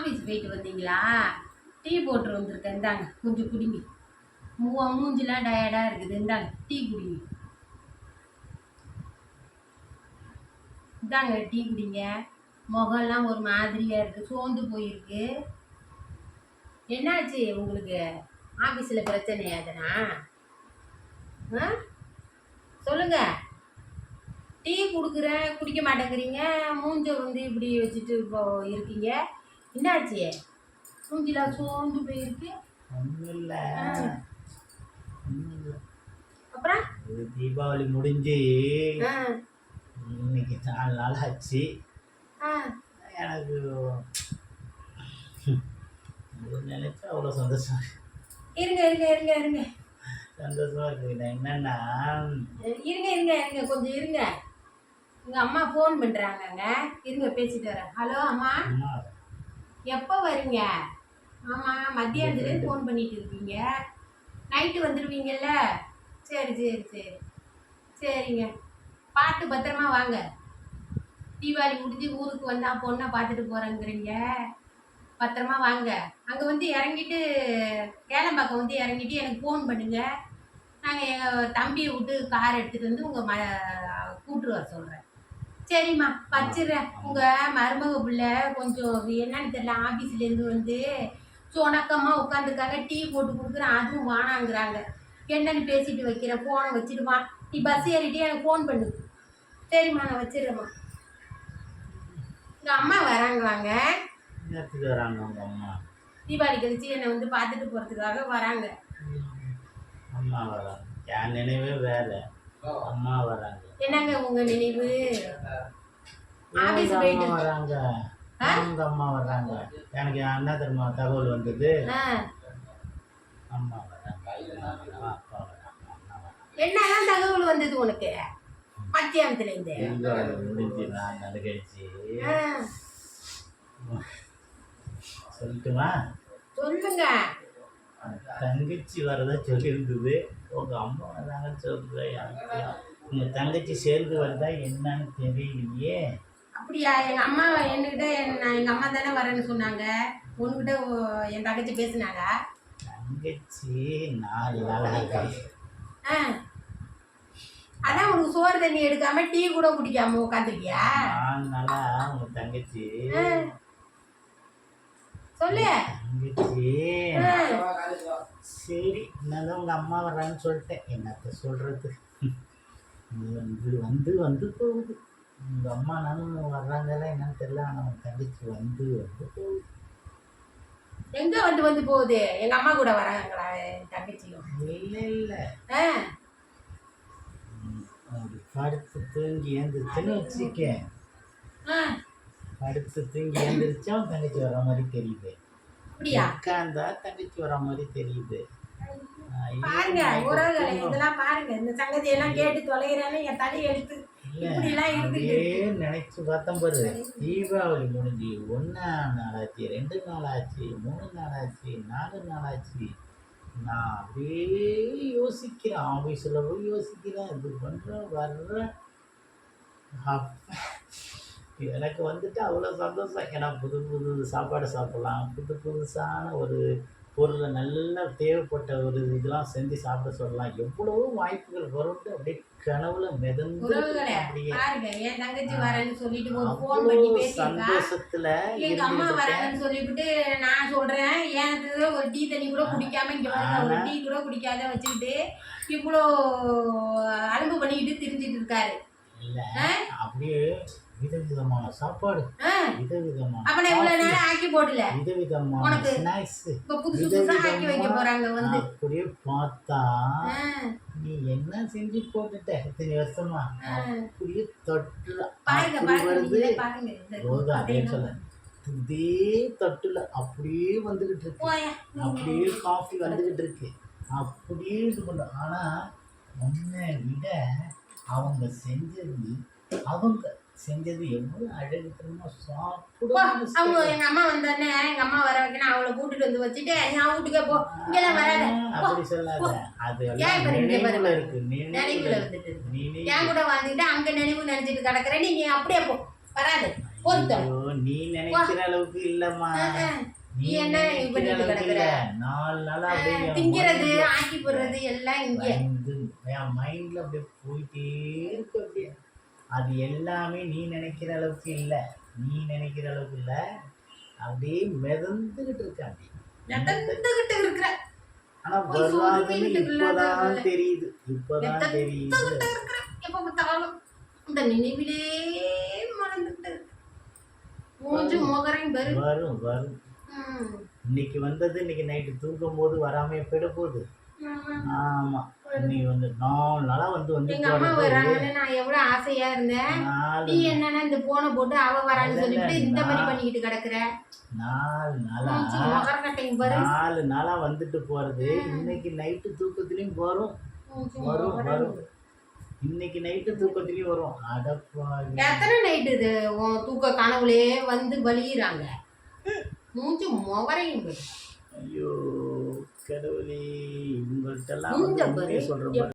Office போயிட்டு வந்தீங்களா? Tea போட்டு வந்திருக்கேன் இந்தாங்க. கொஞ்சம் குடிங்க. மூவா மூஞ்சிலாம் டயர்டாக இருக்குது. இந்தாங்க டீ குடிங்க. இந்தாங்க டீ குடிங்க. முகம்லாம் ஒரு மாதிரியாக இருக்குது சோர்ந்து போயிருக்கு. என்னாச்சு உங்களுக்கு? ஆஃபீஸில் பிரச்சனை எதுனா? ஆ? சொல்லுங்கள் டீ கொடுக்குறேன் குடிக்க மாட்டேங்கிறீங்க. மூஞ்ச வந்து இப்படி வச்சுட்டு இப்போ இருக்கீங்க. என்னாச்சு? மூஞ்சிலாம் சோர்ந்து போயிருக்கு. அப்புறம்? தீபாவளி முடிஞ்சு இன்னைக்கு நாலு நாள் ஆச்சு. எனக்கு நினைச்சா அவ்வளோ சந்தோஷம் இருங்க இருங்க இருங்க இருங்க. சந்தோஷமா இருக்குது என்னன்னா இருங்க இருங்க இருங்க. கொஞ்சம் இருங்க. உங்கள் அம்மா ஃபோன் பண்ணுறாங்கங்க இருங்க பேசிட்டு வரேன். ஹலோ அம்மா. எப்போ வரீங்க? ஆமாம் மத்தியானத்துலேருந்து ஃபோன் பண்ணிட்டு இருக்கீங்க நைட்டு வந்துடுவீங்கல்ல சரி சரி சரி. சரிங்க. பார்த்து பத்திரமா வாங்க. தீபாவளி முடிஞ்சு ஊருக்கு வந்தால் பொண்ணை பார்த்துட்டு போகிறேங்கிறீங்க பத்திரமா வாங்க. அங்கே வந்து இறங்கிட்டு கேளம்பாக்கம் வந்து இறங்கிட்டு எனக்கு ஃபோன் பண்ணுங்க. நாங்கள் எங்கள் தம்பியை விட்டு கார் எடுத்துகிட்டு வந்து உங்கள் ம கூப்பிட்டு வர சொல்கிறேன் சரிம்மா வச்சிடுறேன். உங்கள் மருமக பிள்ளை கொஞ்சம் என்னன்னு தெரியல ஆஃபீஸ்லேருந்து வந்து சுணக்கமாக உட்காந்துருக்காங்க டீ போட்டு கொடுக்குறேன் அதுவும் வானாங்கிறாங்க. என்னன்னு பேசிட்டு வைக்கிறேன் ஃபோனை வச்சுடுமா? நீ பஸ் ஏறிட்டு எனக்கு ஃபோன் பண்ணு. சரிம்மா நான் வச்சிடுறேம்மா. எங்கள் அம்மா வராங்களாங்க? வராங்க அம்மா? தீபாவளி கழிச்சு என்னை வந்து பார்த்துட்டு போகிறதுக்காக வராங்க. அம்மா வராங்க. என் நினைவே வேற. அம்மா வராங்க. என்னங்க உங்கள் நினைவு? ஆபீஸ் போயிட்டு வராங்க அவங்க அம்மா வர்றாங்க? எனக்கு என் அண்ணா தெரியுமா தகவல் வந்தது. அம்மா வராங்க அப்பா என்னதான் தகவல் வந்தது உனக்கு? முடிஞ்சு கழிச்சு ஆ. சொல்லட்டுமா? சொல்லுங்க. தங்கச்சி வரதா சொல்லியிருந்தது உங்க அம்மா வராங்கன்னு சொல்கிறேன் எனக்கு உங்க தங்கச்சி சேர்ந்து வருதா என்னன்னு தெரியலையே. அப்படியா? எங்கள் அம்மா என்கிட்ட நான் எங்கள் அம்மா தானே வரேன்னு சொன்னாங்க. உன்கிட்ட என் தங்கச்சி பேசுனாங்க தங்கச்சி நாலு நாள் ஆ. அதான் உனக்கு சோறு தண்ணி எடுக்காம டீ கூட குடிக்காம உட்காந்துருக்கியா உங்க தங்கச்சி. சொல்லு. தங்கச்சி. சரி என்னதான் உங்க அம்மா வர்றாங்கன்னு சொல்லிட்டேன். என்னத்த சொல்றது? வந்து வந்து வந்து போகுது. உங்க அம்மா நானும் வர்றாங்களா என்னன்னு தெரியல. ஆனால் தங்கச்சி வந்து வந்து எங்க வந்து வந்து போகுது? எங்க அம்மா கூட வராங்களா என் தங்கச்சியும். இல்லை இல்லை. ஆ. அப்படி படுத்து தூங்கி ஏந்திரிச்சுன்னு வச்சுக்க. ஆ. படுத்து தூங்கி ஏந்திரிச்சா உன் தங்கச்சி வர மாதிரி தெரியுது. அப்படியா? உட்காந்தா தங்கச்சி வர மாதிரி தெரியுது. ஐயோ, பாருங்க உறவுகளை. இதெல்லாம் பாருங்க. இந்த சங்கதி எல்லாம் கேட்டு தொலைகிறேன்னு என் தலை எழுத்து நினைச்சு பார்த்தேன் பாரு. தீபாவளி முடிஞ்சு ஒன்னா நாள் ஆச்சு ரெண்டு நாள் ஆச்சு மூணு நாள் ஆச்சு நாலு நாள் ஆச்சு நான் அப்படியே யோசிக்கிறேன். ஆஃபீஸில் போய் யோசிக்கிறேன். இது பண்ணுறேன் வர்றேன் எனக்கு வந்துட்டு அவ்வளோ சந்தோஷம். ஏன்னா புது புது சாப்பாடு சாப்பிட்லாம். புது புதுசான ஒரு பொருளை நல்லா தேவைப்பட்ட ஒரு இதெல்லாம் செஞ்சு சாப்பிட சொல்லலாம். எவ்வளவோ வாய்ப்புகள் வரும்னு அப்படியே கனவுல மிதந்து என் தங்கச்சி வரேன்னு சொல்லிட்டு ஒரு ஃபோன் பண்ணி சந்தோஷத்துல எங்க அம்மா வராங்கன்னு சொல்லிவிட்டு நான் சொல்றேன் ஒரு டீ தண்ணி கூட குடிக்காம இங்க ஒரு டீ கூட குடிக்காத வச்சுக்கிட்டு இவ்வளோ அலும்பு பண்ணிக்கிட்டு திரிஞ்சிட்டு இருக்காரு? அப்படியே விதவிதமான சாப்பாடு. விதவிதமான அப்ப நான் இவ்வளவு நேரம் ஆக்கி போடல விதவிதமான உனக்கு ஸ்நாக்ஸ் இப்ப புதுசு புதுசா ஆக்கி வைக்க போறாங்க வந்து. அப்படியே பார்த்தா நீ என்ன செஞ்சு போட்டுட்ட? இத்தனை வருஷமா. அப்படியே தொட்டுல. பாருங்க பாருங்க பாருங்க சொல்ல இதே தட்டுல அப்படியே வந்துகிட்டு இருக்கு. அப்படியே காஃபி வந்துகிட்டு இருக்கு. அப்படியே இது பண்ண. ஆனா உன்னை விட அவங்க செஞ்சது அவங்க செஞ்சது எவ்வளவு அழகு தெரியுமா? அவங்க எங்க அம்மா வந்தோடனே எங்க அம்மா வர வைக்கணும் அவளை கூட்டிட்டு வந்து வச்சுட்டு நான் வீட்டுக்கே போ இங்கெல்லாம் வராத. அப்படி சொல்லாத. அது நினைவுல. இருக்கு நினைவுல வந்துட்டு என் கூட வாழ்ந்துட்டு அங்க நினைவு நினைச்சிட்டு கிடக்குற நீங்க அப்படியே போ. வராது. நீ நினைக்கிற அளவுக்கு இல்லம்மா. நீ என்ன இது பண்ணிட்டு கிடக்குற? நாலு நாளா திங்கிறது ஆக்கி போடுறது எல்லாம் இங்க. என் மைண்ட்ல அப்படியே போயிட்டே இருக்கு அப்படியே. அது எல்லாமே நீ நினைக்கிற அளவுக்கு இல்ல. நீ நினைக்கிற அளவுக்கு இல்ல. அப்படியே மிதந்துகிட்டு இருக்க அப்படியே நடந்துகிட்டு இருக்கிற. ஆனா இல்லாத இப்பதான். தெரியுது. இப்பதான் தெரியுது. எப்ப பார்த்தாலும் இந்த நினைவிலே மூஞ்சு முகரையும் வரும். வரும் ம். இன்னைக்கு வந்தது இன்னைக்கு நைட்டு தூங்கும் போது வராம போயிட போகுது. ஆமா. இன்னைக்கு வந்து நாலு நாளா வந்து வந்து எங்க அம்மா. வராங்கன்னு நான் எவ்வளவு ஆசையா இருந்தேன். நீ என்னன்னா இந்த போனை போட்டு அவ வரான்னு சொல்லிட்டு இந்த மாதிரி பண்ணிக்கிட்டு கிடக்குற? நாலு நாளா. நாலு நாளா வந்துட்டு போறது. இன்னைக்கு நைட்டு தூக்கத்துலயும் வரும். வரும் வரும். இன்னைக்கு நைட்டு தூக்கத்துலயும் வரும். அடப்பாவி எத்தனை நைட்டு இது? தூக்க கனவுலே வந்து வலியுறாங்க. மூஞ்சி முகரையும் ஐயோ. கடவுளே இவங்கள்ட்ட எல்லாம் மூஞ்ச